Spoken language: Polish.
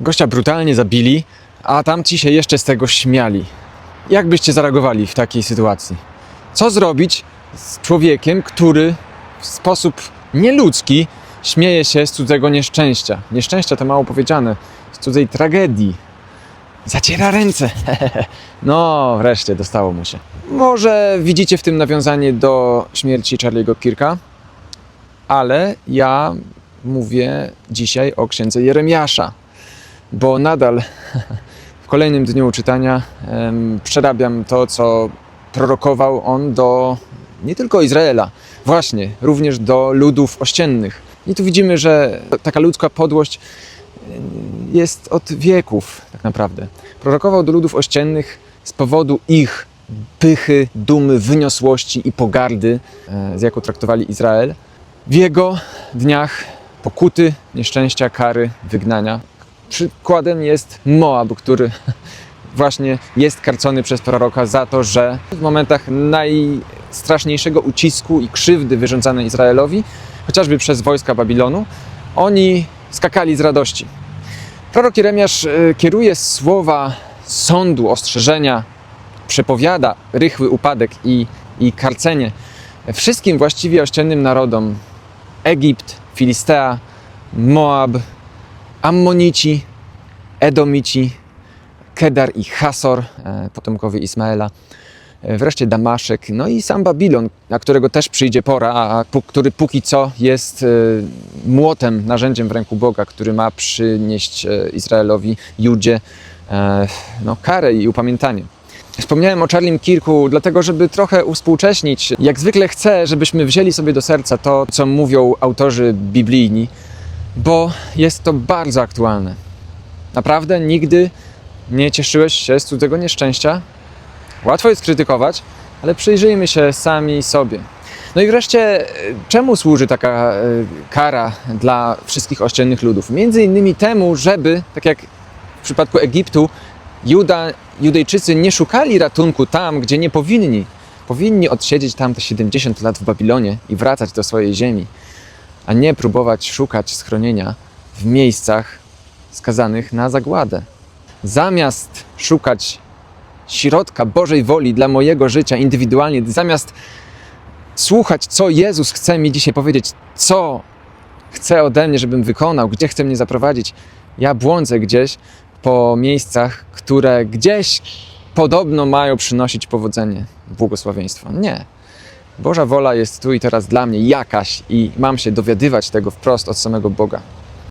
Gościa brutalnie zabili, a tamci się jeszcze z tego śmiali. Jak byście zareagowali w takiej sytuacji? Co zrobić z człowiekiem, który w sposób nieludzki śmieje się z cudzego nieszczęścia? Nieszczęścia to mało powiedziane, z cudzej tragedii. Zaciera ręce. No, wreszcie dostało mu się. Może widzicie w tym nawiązanie do śmierci Charlie'ego Kirka, ale ja mówię dzisiaj o księdze Jeremiasza, bo nadal w kolejnym dniu czytania przerabiam to, co prorokował on do nie tylko Izraela, właśnie, również do ludów ościennych. I tu widzimy, że taka ludzka podłość jest od wieków, tak naprawdę. Prorokował do ludów ościennych z powodu ich pychy, dumy, wyniosłości i pogardy, e, z jaką traktowali Izrael. W jego dniach pokuty, nieszczęścia, kary, wygnania. Przykładem jest Moab, który właśnie jest karcony przez proroka za to, że w momentach najstraszniejszego ucisku i krzywdy wyrządzanej Izraelowi, chociażby przez wojska Babilonu, oni skakali z radości. Prorok Jeremiasz e, kieruje słowa sądu, ostrzeżenia, przepowiada rychły upadek i, i karcenie wszystkim właściwie ościennym narodom. Egipt, Filistea, Moab, Ammonici, Edomici, Kedar i Hasor, e, potomkowie Ismaela, e, wreszcie Damaszek, no i sam Babilon, na którego też przyjdzie pora, a który póki co jest e, młotem, narzędziem w ręku Boga, który ma przynieść Izraelowi, Judzie, no, karę i upamiętanie. Wspomniałem o Charlie Kirku, dlatego żeby trochę uwspółcześnić. Jak zwykle chcę, żebyśmy wzięli sobie do serca to, co mówią autorzy biblijni, bo jest to bardzo aktualne. Naprawdę nigdy nie cieszyłeś się z cudzego nieszczęścia? Łatwo jest krytykować, ale przyjrzyjmy się sami sobie. No i wreszcie, e, czemu służy taka e, kara dla wszystkich ościennych ludów? Między innymi temu, żeby, tak jak w przypadku Egiptu, Juda, Judejczycy nie szukali ratunku tam, gdzie nie powinni. Powinni odsiedzieć tam te 70 lat w Babilonie i wracać do swojej ziemi, a nie próbować szukać schronienia w miejscach skazanych na zagładę. Zamiast szukać środka Bożej woli dla mojego życia indywidualnie, zamiast słuchać, co Jezus chce mi dzisiaj powiedzieć, co chce ode mnie, żebym wykonał, gdzie chce mnie zaprowadzić, ja błądzę gdzieś po miejscach, które gdzieś podobno mają przynosić powodzenie, błogosławieństwo. Nie. Boża wola jest tu i teraz dla mnie jakaś i mam się dowiadywać tego wprost od samego Boga.